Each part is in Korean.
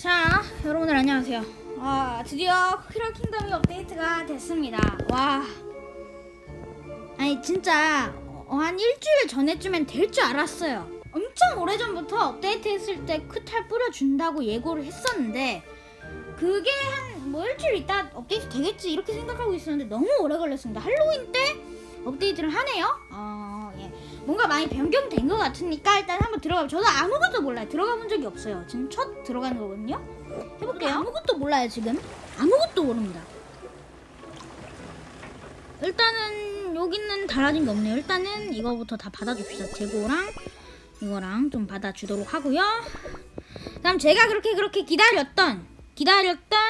자, 여러분들 안녕하세요. 아, 드디어 크리어 킹덤이 업데이트가 됐습니다. 와. 아니, 진짜 어, 한 일주일 전에쯤엔 될 줄 알았어요. 엄청 오래전부터 업데이트 했을 때 크탈 뿌려준다고 예고를 했었는데 그게 한 뭐 일주일 있다 업데이트 되겠지 이렇게 생각하고 있었는데 너무 오래 걸렸습니다. 할로윈 때 업데이트를 하네요. 뭔가 많이 변경된 것 같으니까 일단 한번 들어가. 저도 아무것도 몰라요. 들어가 본 적이 없어요. 지금 첫 들어가는 거거든요. 해볼게요. 아무것도 몰라요 지금. 아무것도 모릅니다. 일단은 여기는 달라진 게 없네요. 일단은 이거부터 다 받아줍시다. 재고랑 이거랑 좀 받아주도록 하고요. 그다음 제가 그렇게 그렇게 기다렸던 기다렸던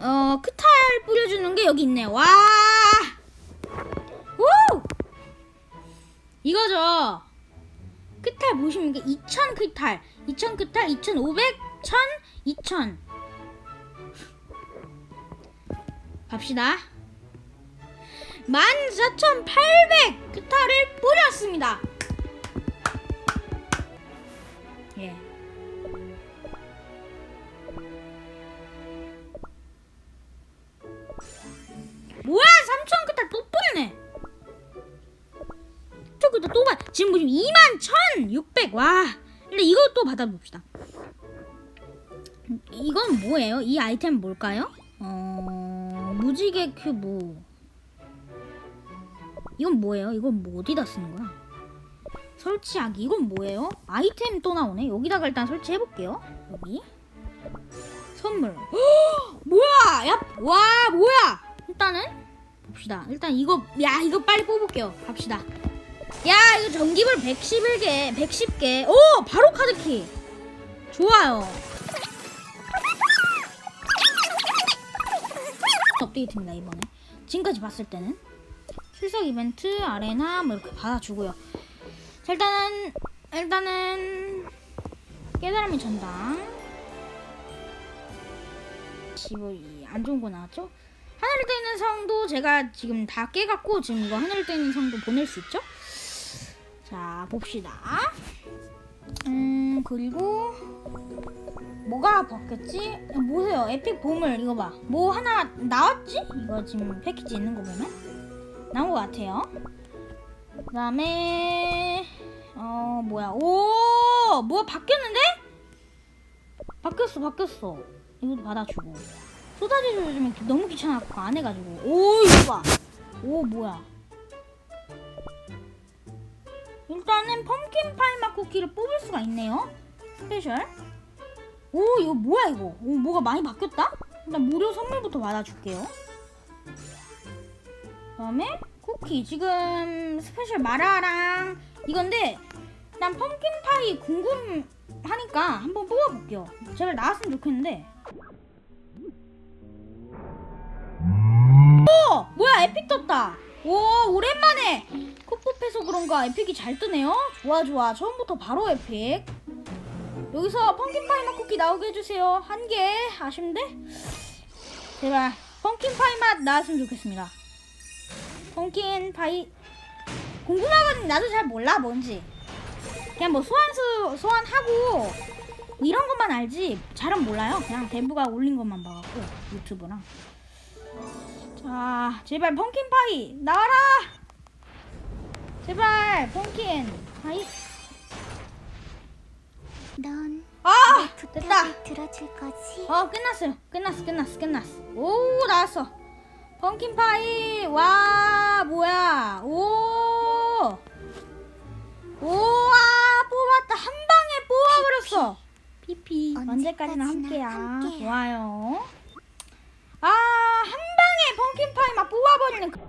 어 크탈 뿌려주는 게 여기 있네요. 와. 이거죠. 크탈 보시면 이게 2000 크탈, 2000 크탈, 2500, 1000, 2000. 갑시다. 14,800 크탈을 뿌렸습니다. 21,600. 와. 근데 또 받아봅시다. 이건 뭐예요? 이 아이템 뭘까요? 어 무지개 큐브. 이건 뭐예요? 이건 뭐 어디다 쓰는 거야? 설치하기. 이건 뭐예요? 아이템 또 나오네. 여기다가 일단 설치해 볼게요. 여기. 선물. 헉! 뭐야? 야, 와, 뭐야? 일단은 봅시다. 일단 이거 야, 이거 빨리 뽑을게요. 갑시다. 야, 이거 전기불 111개, 110개. 오, 바로 카드키. 좋아요. 업데이트입니다, 이번에. 지금까지 봤을 때는. 출석 이벤트, 아레나 뭐 이렇게 받아주고요. 자, 일단은 일단은 깨달음의 전당. 15이 안 좋은 거 나왔죠? 하늘을 떼는 성도 제가 지금 다 깨갖고 지금 이거 하늘을 떼는 성도 보낼 수 있죠? 자 봅시다. 음 그리고 뭐가 바뀌었지? 보세요 에픽 보물 이거 봐. 뭐 하나 나왔지? 이거 지금 패키지 있는 거 보면 나온 것 같아요. 그다음에 어 뭐야 오 뭐가 바뀌었는데? 바뀌었어 바뀌었어. 이것도 받아주고 쏟아지죠 요즘에 너무 귀찮아갖고 안 해가지고 오 이거 봐 오 뭐야 일단은 펌킨 파이맛 쿠키를 뽑을 수가 있네요. 스페셜. 오 이거 뭐야 이거? 오 뭐가 많이 바뀌었다? 일단 무료 선물부터 받아줄게요. 그 다음에 쿠키. 지금 스페셜 마라랑 이건데 난 펌킨 파이 궁금하니까 한번 뽑아볼게요. 제발 나왔으면 좋겠는데. 오! 뭐야 에픽 떴다 오 오랜만에. 쿠쿠패서 그런가 에픽이 잘 뜨네요. 좋아 좋아. 처음부터 바로 에픽. 여기서 펑킨 파이 맛 쿠키 나오게 해주세요. 한 개. 아쉬운데? 제발 펑킨 파이 맛 나왔으면 좋겠습니다. 펑킨 파이 궁금하거든 나도 잘 몰라 뭔지. 그냥 뭐 소환수 소환하고 뭐 이런 것만 알지. 잘은 몰라요. 그냥 대부가 올린 것만 봐갖고 유튜브랑 자, 제발 펑킨 파이 나와라. 제발 펑킨 파이. 넌 아, 내 됐다. 들어줄 거지? 어, 끝났어요. 끝났어, 끝났어, 끝났어. 오, 나왔어. 펑킨 파이. 와, 뭐야? 오, 우와, 뽑았다. 한 방에 뽑아버렸어. 피피. 언제까지나 함께야. 함께야. 좋아요. 아, 한 방에 펑킨 파이 막 뽑아버리는. 그-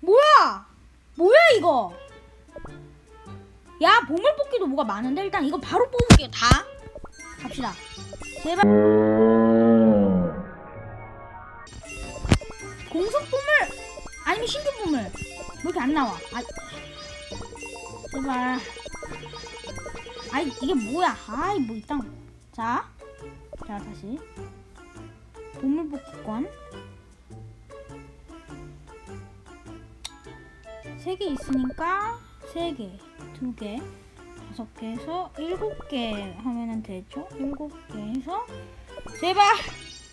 뭐야? 뭐야 이거? 야 보물 뽑기도 뭐가 많은데? 일단 이거 바로 뽑을게요 다. 갑시다. 제발. 공속 보물? 아니면 신규 보물? 왜 이렇게 안 나와? 아 제발 아이 이게 뭐야 아이 뭐 이딴 자, 자 다시 보물 뽑기권 세 개 있으니까 세 개, 두 개, 다섯 개에서 일곱 개 하면은 되죠? 일곱 개에서 제발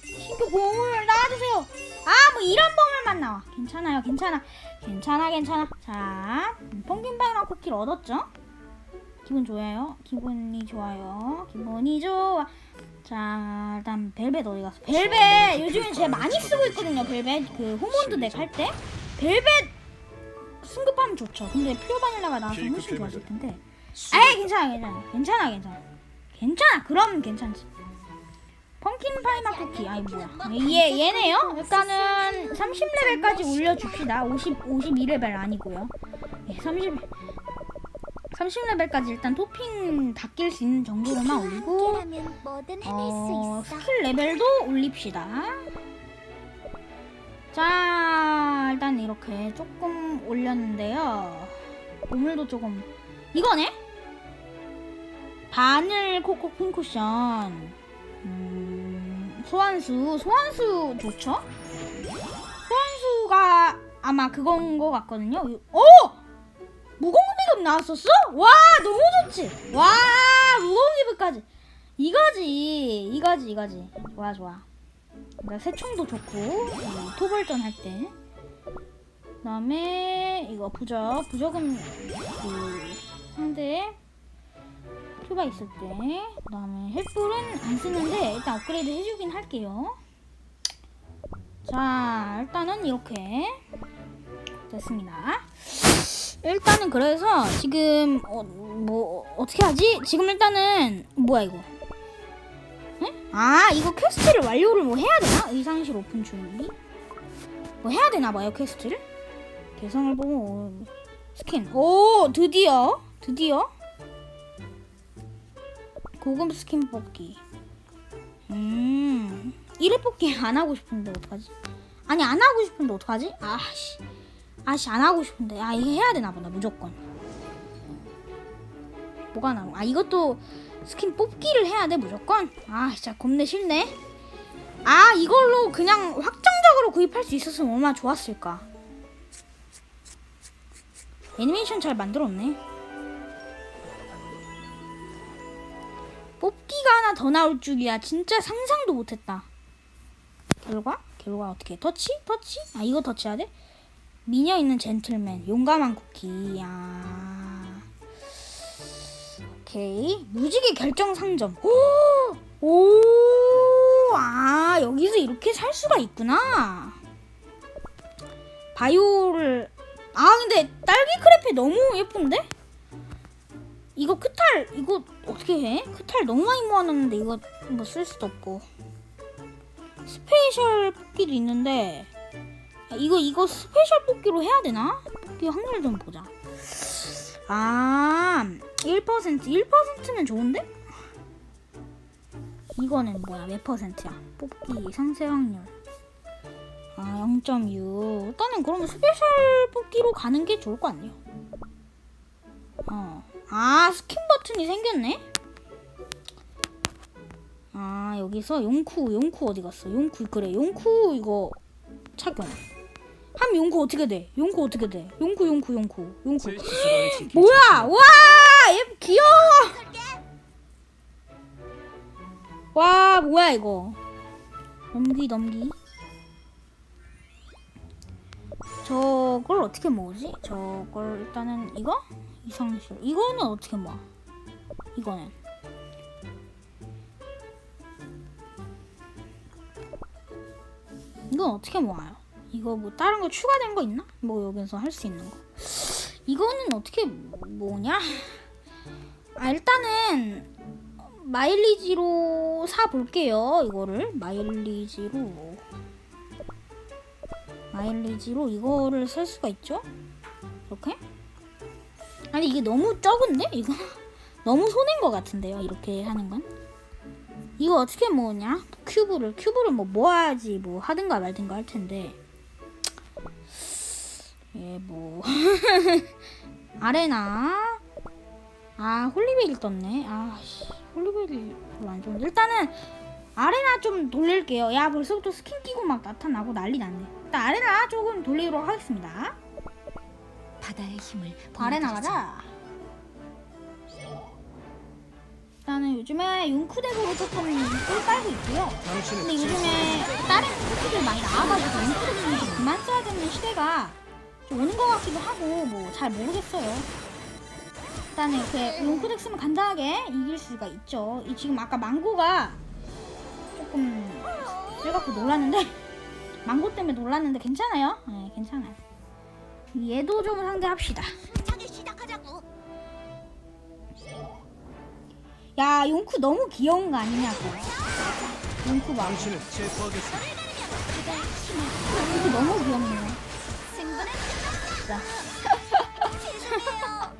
신규 보물 나와주세요. 아 뭐 이런 보물만 나와. 괜찮아요, 괜찮아, 괜찮아, 괜찮아. 자, 음, 펑kin바이마 쿠키를 얻었죠? 기분 좋아요. 기분이 좋아요. 기분이 좋아. 자, 일단 벨벳 어디 갔어? 벨벳 요즘에 제가 많이 쓰고 있거든요. 벨벳 그 호몬드 덱 할 때 벨벳 승급하면 좋죠. 근데 퓨어 바닐라가 나와서 훨씬 좋았을 텐데. 에이 괜찮아, 괜찮아, 괜찮아, 괜찮아, 괜찮아. 그럼 괜찮지. 펑킨 파이마 쿠키. 아이 뭐야? 얘 얘네요. 일단은 30레벨까지 올려줍시다. 50 52레벨 아니고요. 예, 30 30레벨까지 일단 토핑 다 낄 수 있는 정도로만 올리고 어. 스킬 레벨도 올립시다. 자, 일단 이렇게 조금 올렸는데요. 보물도 조금 이거네? 바늘 코코 핀 쿠션. 음, 소환수, 소환수 좋죠? 소환수가 아마 그건 거 같거든요. 오! 무공 기급 나왔었어? 와, 너무 좋지. 와, 무공기급까지. 이거지 이거지 이거지 좋아 좋아 그러니까 새총도 좋고 이 토벌전 할 때 그다음에 이거 부적 부적은 그 상대 큐가 있을 때 그다음에 횃불은 안 쓰는데 일단 업그레이드 해주긴 할게요 자 일단은 이렇게 됐습니다 일단은 그래서 지금 어, 뭐 어떻게 하지? 지금 일단은 뭐야 이거? 응? 아 이거 퀘스트를 완료를 뭐 해야 되나? 의상실 오픈 준비? 뭐 해야 되나 봐요 퀘스트를? 개성을 보고 스킨. 오 드디어? 드디어? 고급 스킨 뽑기. 음 1회 뽑기 안 하고 싶은데 어떡하지? 아니 안 하고 싶은데 어떡하지? 아씨 아씨 안 하고 싶은데 아 이거 해야 되나 보다 무조건 뭐가 나와 아 이것도 스킨 뽑기를 해야 돼 무조건 아 진짜 겁내 싫네 아 이걸로 그냥 확정적으로 구입할 수 있었으면 얼마나 좋았을까 애니메이션 잘 만들었네 뽑기가 하나 더 나올 줄이야 진짜 상상도 못했다 결과? 결과 어떻게 해? 터치? 터치? 아 이거 터치해야 돼? 미녀 있는 젠틀맨 용감한 쿠키. 아. 오케이. 무지개 결정 상점. 오 오 아 여기서 이렇게 살 수가 있구나. 바이오를 아 근데 딸기 크레페 너무 예쁜데? 이거 크탈 이거 어떻게 해? 크탈 너무 많이 모아놨는데 이거 뭐 쓸 수도 없고. 스페셜 뽑기도 있는데 아, 이거 이거 스페셜 뽑기로 해야 되나? 뽑기 확률 좀 보자. 아, 1% 1%면 좋은데? 이거는 뭐야? 몇 퍼센트야? 뽑기 상세 확률. 아, 0.6. 일단은 그러면 스페셜 뽑기로 가는 게 좋을 것 같네요. 어. 아, 스킨 버튼이 생겼네? 아, 여기서 용쿠, 용쿠 어디 갔어? 용쿠, 그래. 용쿠 이거 착용. 함 용쿠 어떻게 돼? 용쿠 어떻게 돼? 용쿠 제 시간을 지킬 뭐야 와! 얘 귀여워 와 뭐야 이거 넘기 넘기 저걸 어떻게 모으지? 저걸 일단은 이거? 이상실 이거는 어떻게 모아? 이거는 이건 어떻게 모아요? 이거 뭐 다른 거 추가된 거 있나? 뭐 여기서 할 수 있는 거. 이거는 어떻게 뭐냐? 아 일단은 마일리지로 사 볼게요. 이거를 마일리지로 마일리지로 이거를 살 수가 있죠? 이렇게? 아니 이게 너무 적은데 이거 너무 손해인 것 같은데요. 이렇게 하는 건. 이거 어떻게 모으냐? 큐브를 큐브를 뭐 모아야지 뭐 하든가 말든가 할 텐데. 예, 뭐 아레나 아 홀리베일 떴네. 아 씨, 홀리베일 별로 안 좋은데 일단은 아레나 좀 돌릴게요. 야 벌써부터 스킨 끼고 막 나타나고 난리 났네. 일단 아레나 조금 돌리도록 하겠습니다. 바다의 힘을 보여드리죠. 나가자. 나는 요즘에 융크덱으로 조금 꿀 빨고 있고요. 근데 요즘에 다른 쿠키들 많이 나와가지고 융크덱은 좀 그만 써야 되는 시대가 좀 오는 것 같기도 하고 뭐 잘 모르겠어요. 일단은 이렇게 융크덱 쓰면 간단하게 이길 수가 있죠. 이 지금 아까 망고가 조금 세갖고 놀랐는데 망고 때문에 놀랐는데 괜찮아요. 네, 괜찮아요. 얘도 좀 상대합시다. 야 용쿠 너무 귀여운 거 아니냐고 용쿠 봐. 용쿠 너무 귀엽네요 승부는 진짜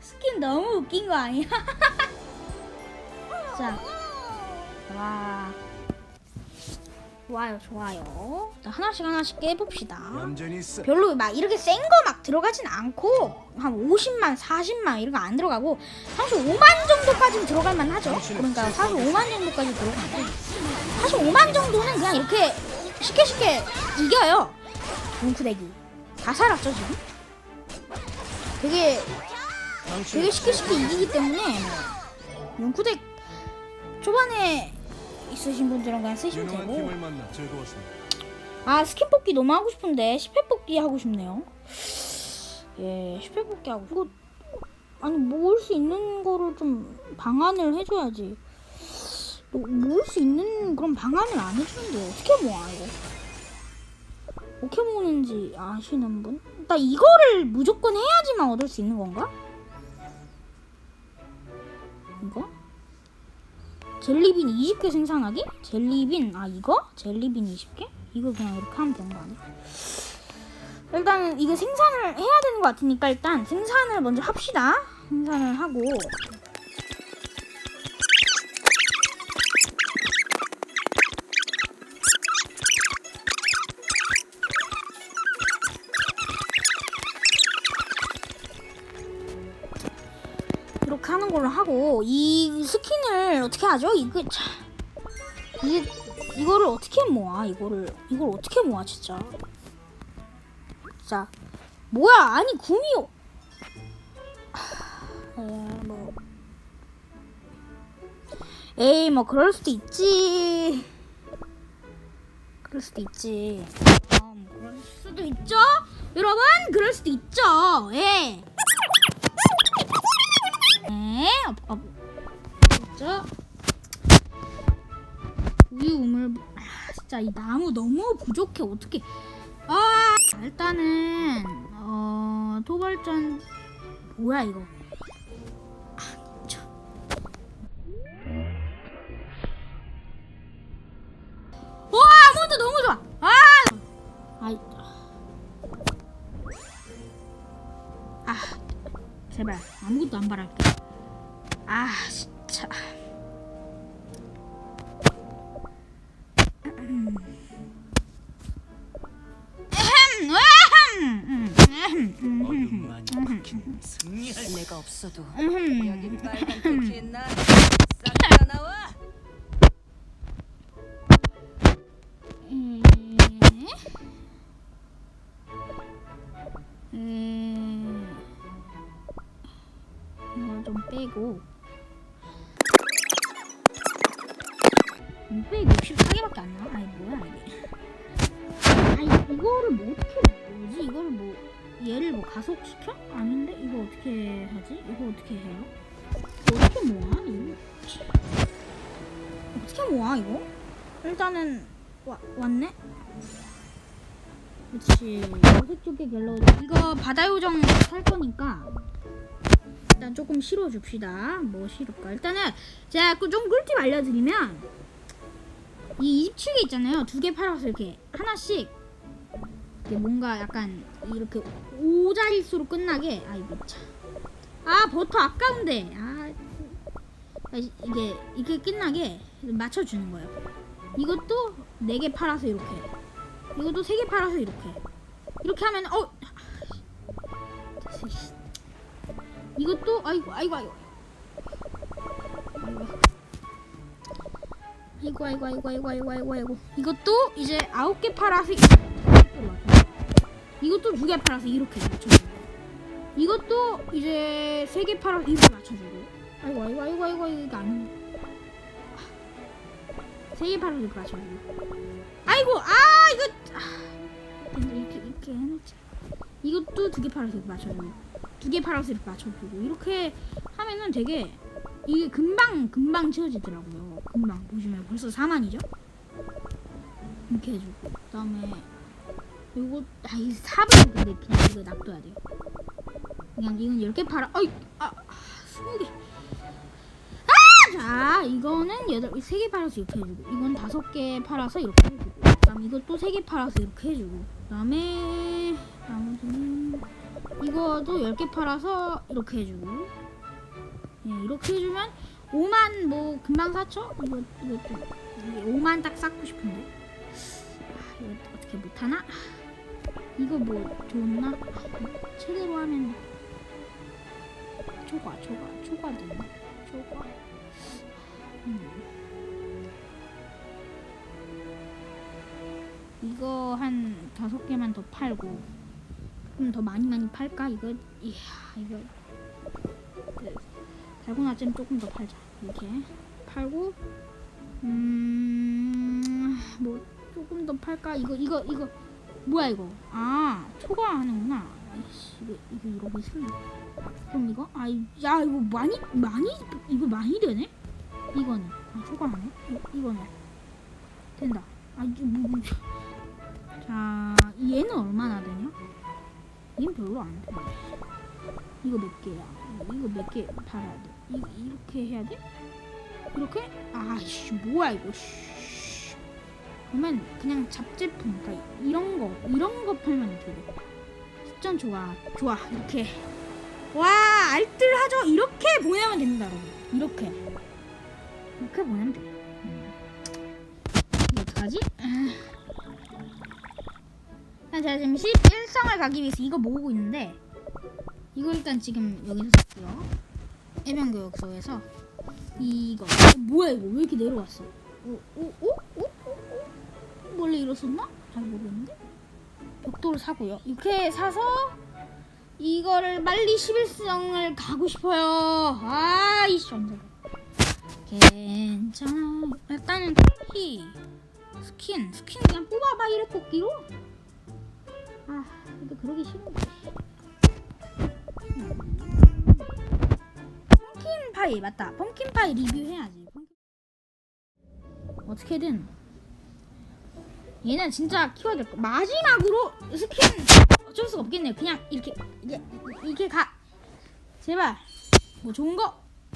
스킨 너무 웃긴 거 아니야? 자, 와 좋아요 좋아요 자, 하나씩 하나씩 깨봅시다 얌전히 있어. 별로 막 이렇게 센 거 막 들어가진 않고 한 50만, 40만 이런 거 안 들어가고 35만 정도까지는 들어갈 만하죠. 그러니까 45만 정도까지 들어가고 45만 정도는 그냥 이렇게 쉽게 쉽게 이겨요. 뭉크대기 다 살았죠 지금. 되게 되게 쉽게 쉽게 이기기 때문에 뭉크덱 초반에 있으신 분들은 그냥 쓰시면 되고. 아 스킨 뽑기 너무 하고 싶은데 10회 뽑기 하고 싶네요 예 10회 뽑기 하고 이거 아니 모을 수 있는 거를 좀 방안을 해줘야지 뭐, 모을 수 있는 그런 방안을 안 해주는데 어떻게 모아 이거 어떻게 모으는지 아시는 분? 나 이거를 무조건 해야지만 얻을 수 있는 건가? 이거? 젤리빈 20개 생산하기? 젤리빈 아 이거? 젤리빈 20개? 이거 그냥 이렇게 하면 되는 거 아니야? 일단 이거 생산을 해야 되는 것 같으니까 일단 생산을 먼저 합시다 생산을 하고 걸로 하고 이 스킨을 어떻게 하죠? 이거 참 이게 이거를 어떻게 모아? 이거를 이걸 어떻게 모아 진짜? 자 뭐야? 아니 구미호. 하, 에, 뭐 에이 뭐 그럴 수도 있지. 그럴 수도 있지. 어, 뭐 그럴 수도 있죠. 여러분 그럴 수도 있죠. 예. 에, 어, 어, 있죠. 우유 우물. 아, 진짜 이 나무 너무 부족해. 어떻게 아 일단은 어 도발전. 뭐야 이거? 아, 저. 와 아몬드 너무 좋아. 아 아 제발 아무것도 안 바랄게. 아 진짜. 어둠만 박힌 승리할 내가 없어도 여기 빨간 토끼 나싹다 나와. 이걸 빼고 음, 빼 64개밖에 안 나와? 아니 뭐야 이게 아니 이거를 뭐 어떻게 뭐지 이거를 뭐 얘를 뭐 가속시켜? 아닌데 이거 어떻게 하지? 이거 어떻게 해요? 이거 어떻게 모아 이거? 어떻게 모아 이거? 일단은 와, 왔네? 그렇지 어색 쪽에 갤러리 이거 바다 요정 살 거니까 일단 조금 실어줍시다. 뭐 실을까? 일단은 제가 그좀 꿀팁 알려드리면 이 27개 있잖아요. 두 개 팔아서 이렇게 하나씩 이게 뭔가 약간 이렇게 오자릿수로 끝나게 아 이거 참 아 버터 아까운데. 아 아, 이- 이게 이게 끝나게 맞춰주는 거예요. 이것도 네개 팔아서 이렇게. 이것도 세개 팔아서 이렇게. 이렇게 하면 어 이것도 아이고 아이고 아이고 아이고 아이고 아이고 아이고 아이고 아이고 아이고 이것도 이제 아홉 개 팔아서 이것도 두 개 팔아서 이렇게 맞춰주고 이것도 이제 세 개 팔아서 이렇게 맞춰주고 아이고 아이고 아이고 아이고 이거 안 세 개 팔아서 이렇게 맞춰주고 아이고 아 이거 아, 이렇게 이렇게 해놓자 이것도 두 개 팔아서 이렇게 맞춰주고 두개 이렇게 맞춰주고 이렇게 하면은 되게 이게 금방 금방 채워지더라고요. 금방. 보시면 벌써 4만이죠? 이렇게 해주고. 그다음에 요거 아이 삽은 근데 그냥 이거 놔둬야 돼요. 그냥 이건 10개 팔아. 어이 아 20개 아! 자 이거는 여덟 3개 팔아서 이렇게 해 주고. 이건 5개 팔아서 이렇게 해 주고. 그다음 이것도 3개 팔아서 이렇게 해 주고. 그다음에 나머지는 이거도 10개 팔아서 이렇게 해주고 예, 이렇게 해주면 5만 뭐 금방 사죠? 이거 좀 5만 딱 쌓고 싶은데 아, 이거 어떻게 못하나? 이거 뭐 좋나? 아, 제대로 하면 초과 초과 초과 되나? 초과 음. 이거 한 다섯 개만 더 팔고 좀 더 많이 많이 팔까? 이거 이야 이거 그, 달고나잼 조금 더 팔자 이렇게 팔고 음뭐 조금 더 팔까? 이거 이거 이거 뭐야 이거? 아 초과하는구나. 아이씨 이거 이거 이러고 있으면 그럼 이거 아야 이거 많이 많이 이거 많이 되네? 이거는 아, 초과하네. 이, 이거는 된다. 아 이게 뭐, 뭐. 자 얘는 얼마나 되냐? 얘는 별로 안 돼. 이거 몇 개야? 이거 몇 개 팔아야 돼? 이, 이렇게 해야 돼? 이렇게? 아이씨 뭐야 이거? 씨. 그러면 그냥 잡제품 그러니까 이런 거 이런 거 팔면 되게 습전 좋아 좋아 이렇게 와 알뜰하죠 이렇게 보내면 됩니다 여러분 이렇게 이렇게 보내면 돼 음. 이거 어떡하지? 아, 제가 지금 11성을 가기 위해서 이거 모으고 있는데 이거 일단 지금 여기서 샀고요. 해변교육소에서 이거. 어, 뭐야 이거? 왜 이렇게 내려왔어? 오, 오, 오, 오, 오, 오? 원래 이랬었나? 잘 모르겠는데? 벽돌을 사고요. 이렇게 사서 이거를 빨리 11성을 가고 싶어요. 아이씨 언제 괜찮아. 일단은 키 스킨 스킨 그냥 뽑아봐 이래 뽑기로 아 근데 그러기 싫은데 펌킨 파이 맞다 펌킨 파이 리뷰해야지 어떻게든 얘는 진짜 키워야 될 거. 마지막으로 스킨 어쩔 수가 없겠네요. 그냥 이렇게 이게 가. 제발 뭐 좋은 거.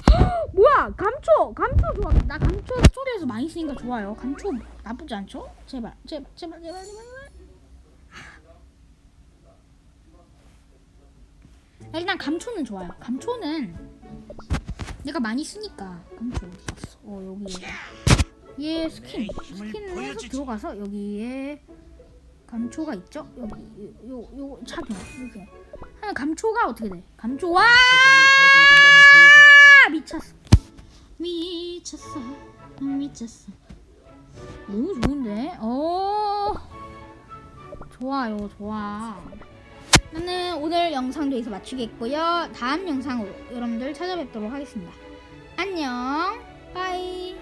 헉, 뭐야 감초 감초 좋아. 나 감초 스토리에서 많이 쓰니까 좋아요. 감초 나쁘지 않죠? 제발 제발 제발 제발. 제발. 일단 감초는 좋아요. 감초는 내가 많이 쓰니까 감초 어디 갔어? 어 여기. 얘 스킨 스킨에서 들어가서 여기에 감초가 있죠? 여기 요요 착용 이렇게 하면 감초가 어떻게 돼? 감초 와 미쳤어 미쳤어 미쳤어 너무 좋은데? 어 좋아요 좋아 나는 오늘 영상도 여기서 마치겠고요. 다음 영상으로 여러분들 찾아뵙도록 하겠습니다. 안녕. 빠이